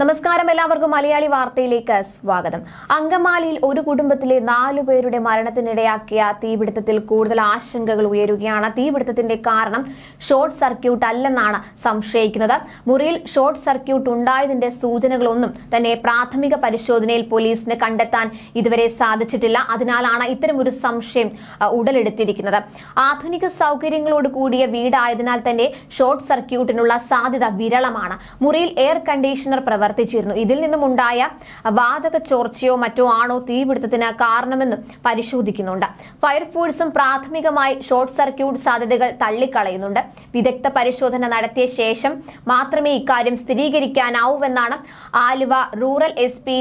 നമസ്കാരം എല്ലാവർക്കും മലയാളി വാർത്തയിലേക്ക് സ്വാഗതം. അങ്കമാലിയിൽ ഒരു കുടുംബത്തിലെ നാലു പേരുടെ മരണത്തിനിടയാക്കിയ തീപിടുത്തത്തിൽ കൂടുതൽ ആശങ്കകൾ ഉയരുകയാണ്. തീപിടുത്തത്തിന്റെ കാരണം ഷോർട്ട് സർക്യൂട്ട് അല്ലെന്നാണ് സംശയിക്കുന്നത്. മുറിയിൽ ഷോർട്ട് സർക്യൂട്ട് ഉണ്ടായതിന്റെ സൂചനകളൊന്നും തന്നെ പ്രാഥമിക പരിശോധനയിൽ പോലീസിന് കണ്ടെത്താൻ ഇതുവരെ സാധിച്ചിട്ടില്ല. അതിനാലാണ് ഇത്തരമൊരു സംശയം ഉടലെടുത്തിരിക്കുന്നത്. ആധുനിക സൗകര്യങ്ങളോട് കൂടിയ വീടായതിനാൽ തന്നെ ഷോർട്ട് സർക്യൂട്ടിനുള്ള സാധ്യത വിരളമാണ്. മുറിയിൽ എയർ കണ്ടീഷണർ പ്രവർത്തിച്ചിരുന്നു. ഇതിൽ നിന്നുമുണ്ടായ വാതക ചോർച്ചയോ മറ്റോ ആണോ തീപിടുത്തത്തിന് കാരണമെന്നും പരിശോധിക്കുന്നുണ്ട്. ഫയർഫോഴ്സും പ്രാഥമികമായി ഷോർട്ട് സർക്യൂട്ട് സാധ്യതകൾ തള്ളിക്കളയുന്നുണ്ട്. വിദഗ്ധ പരിശോധന നടത്തിയ ശേഷം മാത്രമേ ഇക്കാര്യം സ്ഥിരീകരിക്കാനാവൂവെന്നാണ് Aluva rural S P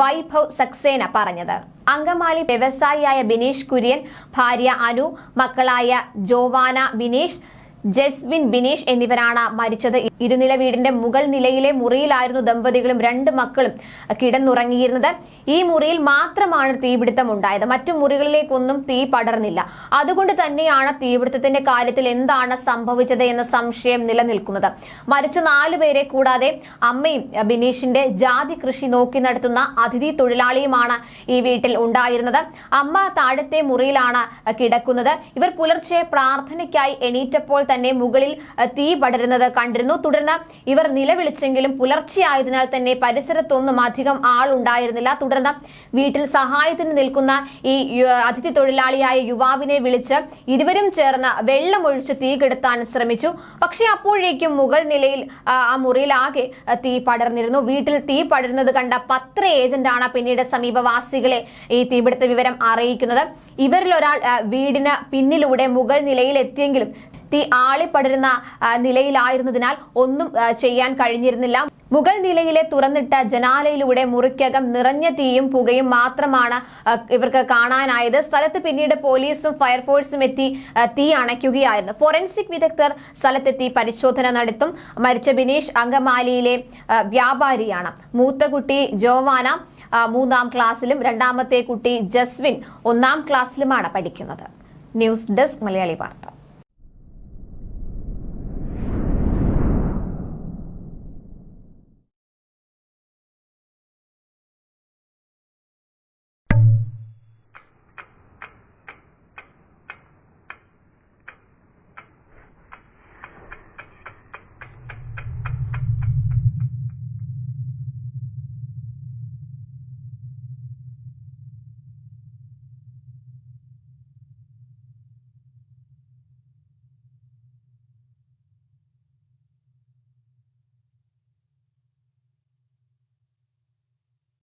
Vaibhav Saxena പറഞ്ഞത്. അങ്കമാലി വ്യവസായിയായ ബിനീഷ് കുര്യൻ ഭാര്യ അനു മക്കളായ ജോവാന ബിനീഷ് ജസ്വിൻ ബിനീഷ് എന്നിവരാണ് മരിച്ചത്. ഇരുനില വീടിന്റെ മുകൾ നിലയിലെ മുറിയിലായിരുന്നു ദമ്പതികളും രണ്ട് മക്കളും കിടന്നുറങ്ങിയിരുന്നത്. ഈ മുറിയിൽ മാത്രമാണ് തീപിടുത്തം ഉണ്ടായത്. മറ്റു മുറികളിലേക്കൊന്നും തീ പടർന്നില്ല. അതുകൊണ്ട് തന്നെയാണ് തീപിടുത്തത്തിന്റെ കാര്യത്തിൽ എന്താണ് സംഭവിച്ചത് എന്ന സംശയം നിലനിൽക്കുന്നത്. മരിച്ച നാലുപേരെ കൂടാതെ അമ്മയും ബിനീഷിന്റെ ജാതി കൃഷി നോക്കി നടത്തുന്ന അതിഥി തൊഴിലാളിയുമാണ് ഈ വീട്ടിൽ ഉണ്ടായിരുന്നത്. അമ്മ താഴത്തെ മുറിയിലാണ് കിടക്കുന്നത്. ഇവർ പുലർച്ചെ പ്രാർത്ഥനയ്ക്കായി എണീറ്റപ്പോൾ തന്നെ മുകളിൽ തീ പടരുന്നത് കണ്ടിരുന്നു. തുടർന്ന് ഇവർ നിലവിളിച്ചെങ്കിലും പുലർച്ചെയായതിനാൽ തന്നെ പരിസരത്തൊന്നും അധികം ആളുണ്ടായിരുന്നില്ല. തുടർന്ന് വീട്ടിൽ സഹായത്തിന് നിൽക്കുന്ന ഈ അതിഥി തൊഴിലാളിയായ യുവാവിനെ വിളിച്ച് ഇരുവരും ചേർന്ന് വെള്ളമൊഴിച്ച് തീ കെടുത്താൻ ശ്രമിച്ചു. പക്ഷേ അപ്പോഴേക്കും മുകൾ നിലയിൽ ആ, മുറിയിലാകെ തീ പടർന്നിരുന്നു. വീട്ടിൽ തീ പടരുന്നത് കണ്ട പത്ര ഏജന്റാണ് പിന്നീട് സമീപവാസികളെ ഈ തീപിടുത്ത വിവരം അറിയിക്കുന്നത്. ആ, വീടിന് പിന്നിലൂടെ മുകൾ നിലയിൽ എത്തിയെങ്കിലും തീ ആളിപ്പടരുന്ന നിലയിലായിരുന്നതിനാൽ ഒന്നും ചെയ്യാൻ കഴിഞ്ഞിരുന്നില്ല. മുകൾ നിലയിലെ തുറന്നിട്ട ജനാലയിലൂടെ മുറിക്കകം നിറഞ്ഞ തീയും പുകയും മാത്രമാണ് ഇവർക്ക് കാണാനായത്. സ്ഥലത്ത് പിന്നീട് പോലീസും ഫയർഫോഴ്സും എത്തി തീ അണയ്ക്കുകയായിരുന്നു. ഫോറൻസിക് വിദഗ്ധർ സ്ഥലത്തെത്തി പരിശോധന നടത്തും. മരിച്ച ബിനീഷ് അങ്കമാലിയിലെ വ്യാപാരിയാണ്. മൂത്ത കുട്ടി ജോവാന മൂന്നാം ക്ലാസ്സിലും രണ്ടാമത്തെ കുട്ടി ജസ്വിൻ ഒന്നാം ക്ലാസ്സിലുമാണ് പഠിക്കുന്നത്. ന്യൂസ് ഡെസ്ക് മലയാളി വാർത്ത.